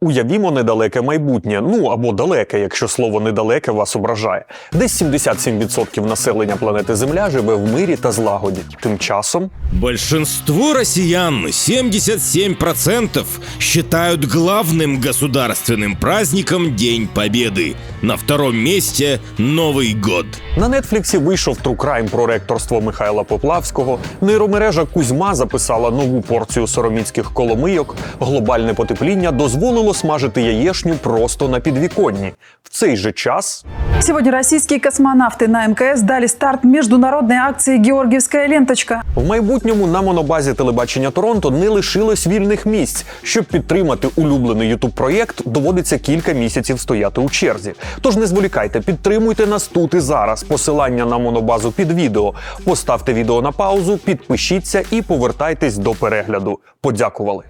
Уявімо недалеке майбутнє, ну або далеке, якщо слово недалеке вас ображає. Десь 77% населення планети Земля живе в мирі та злагоді. Тим часом Большинство россиян, 77%, считают главным государственным праздником День Победы. На втором месте Новый год. на Нетфліксі вийшов True Crime про ректорство Михайла Поплавського. Нейромережа Кузьма записала нову порцію сороміцьких коломийок. Глобальне потепління дозволило смажити яєшню просто на підвіконні. В цей же час Сегодня российские космонавты на МКС дали старт международной акции «Георгиевская ленточка». В майбутньому на монобазі телебачення Торонто не лишилось вільних місць. Щоб підтримати улюблений ютуб проєкт, доводиться кілька місяців стояти у черзі. Тож не зволікайте, підтримуйте нас тут і зараз. Посилання на монобазу під відео. Поставте відео на паузу, підпишіться і повертайтесь до перегляду. Подякували.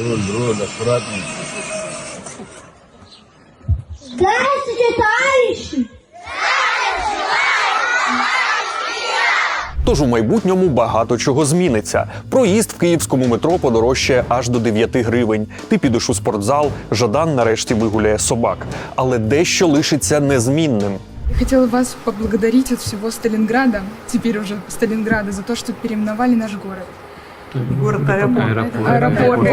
Руль, руль, аккуратней. Здравствуйте, товарищи! Тож у майбутньому багато чого зміниться. Проїзд в київському метро подорожчає аж до 9 гривень. Ти підеш у спортзал, Жадан нарешті вигуляє собак. Але дещо лишиться незмінним. Я хотела вас поблагодарить от всего Сталинграда, теперь уже Сталинграда, за то, что переименовали наш город. Аэропорт.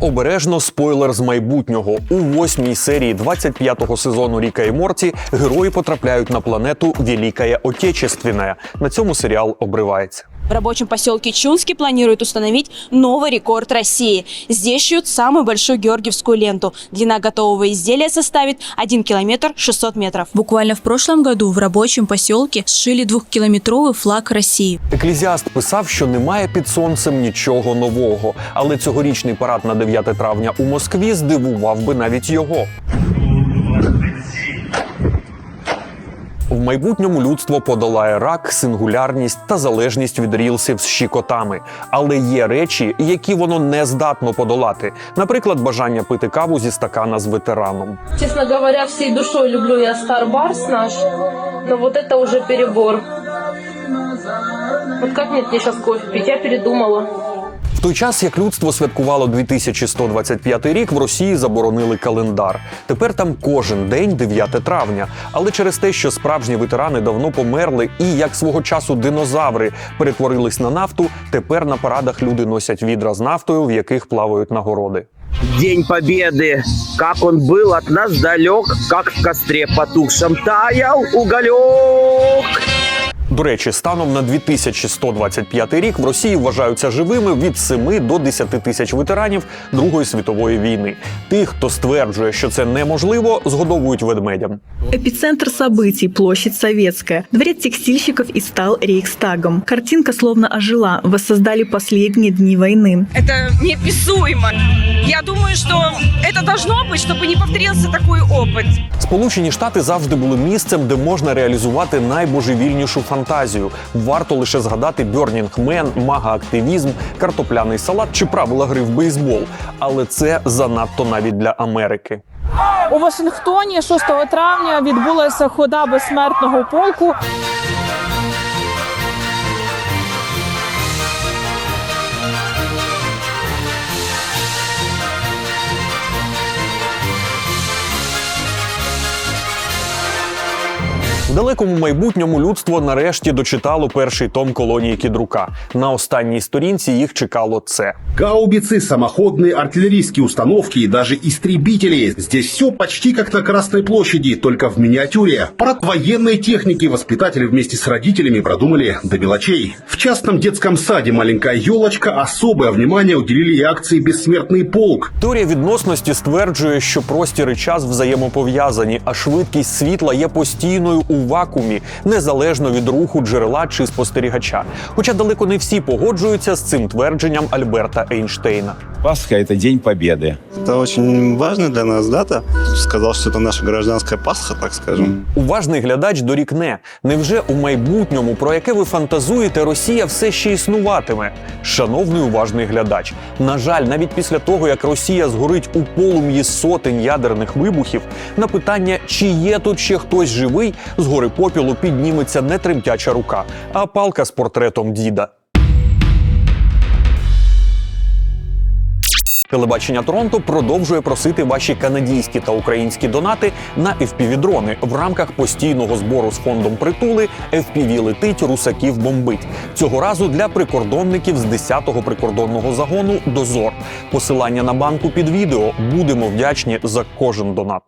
Обережно спойлер з майбутнього. У восьмій серії 25-го сезону Ріка і Морті герої потрапляють на планету Великая Отечественная. На цьому серіал обривається. В рабочем поселке Чунский планируют установить новый рекорд России. Здесь шьют самую большую георгиевскую ленту. Длина готового изделия составит 1 километр 600 метров. Буквально в прошлом году в рабочем поселке сшили двухкилометровый флаг России. Еклезіаст писав, що немає під сонцем нічого нового, але цьогорічний парад на 9 травня у Москві здивував би навіть його. В майбутньому людство подолає рак, сингулярність та залежність від рілсів з щікотами. Але є речі, які воно не здатно подолати. Наприклад, бажання пити каву зі стакана з ветераном. Честно говоря, всей душой люблю я Старбарс наш, но вот это уже перебор. Вот как мне сейчас кофе пить? Я передумала. Той час, як людство святкувало 2125 рік, в Росії заборонили календар. Тепер там кожен день 9 травня. Але через те, що справжні ветерани давно померли і як свого часу динозаври перетворились на нафту, тепер на парадах люди носять відра з нафтою, в яких плавають нагороди. День Победы, как он был от нас далек, как в костре потухшем таял уголек. До речі, станом на 2125 рік в Росії вважаються живими від 7 до 10 тисяч ветеранів Другої світової війни. Тих, хто стверджує, що це неможливо, згодовують ведмедям. Эпицентр событий – площадь Советская. Дворец текстильщиков и стал Рейхстагом. Картинка словно ожила. Воссоздали последние дни войны. Это неописуемо. Я думаю, что это должно быть, чтобы не повторился такой опыт. Сполучені Штати завжди були місцем, де можна реалізувати найбожевільнішу фантазію. Варто лише згадати Burning Man, мага-активізм, картопляний салат чи правила гри в бейсбол. Але це занадто навіть для Америки. У Вашингтоні 6 травня відбулася хода безсмертного полку. В далекому майбутньому людство нарешті дочитало перший том колонії Кідрука. На останній сторінці їх чекало це. Гаубицы, самоходные артиллерийские установки и даже истребители. Здесь все почти как на Красной площади, только в миниатюре. Парад военной техники воспитатели вместе с родителями продумали до мелочей. В частном детском саде «Маленькая елочка» особое внимание уделили и акции «Бессмертный полк». Теорія відносності стверджує, що простір і час взаємопов'язані, а швидкість світла є постійною у вакуумі, незалежно від руху джерела чи спостерігача. Хоча далеко не всі погоджуються з цим твердженням Альберта Ейнштейна. Пасха – это День Победы. Это очень важная для нас дата. Сказал, что это наша гражданская Пасха, так скажем. Уважний глядач дорікне. Невже у майбутньому, про яке ви фантазуєте, Росія все ще існуватиме? Шановний уважний глядач, на жаль, навіть після того, як Росія згорить у полум'ї сотень ядерних вибухів, на питання, чи є тут ще хтось живий, з гори попілу підніметься не тремтяча рука, а палка з портретом діда. Телебачення Торонто продовжує просити ваші канадійські та українські донати на FPV-дрони в рамках постійного збору з фондом притули FPV летить, русаків бомбить. Цього разу для прикордонників з 10-го прикордонного загону Дозор. Посилання на банку під відео будемо вдячні за кожен донат.